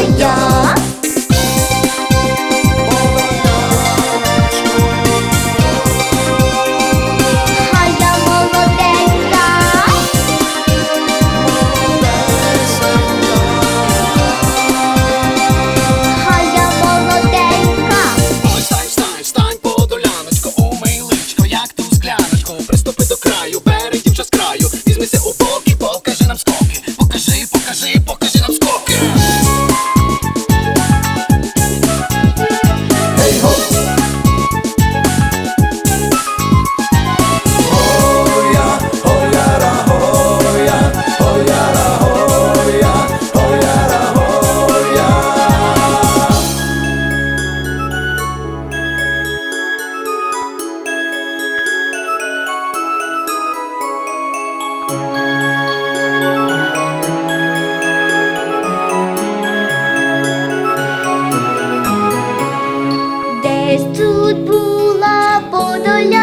Oh yeah. Колись тут була подоля.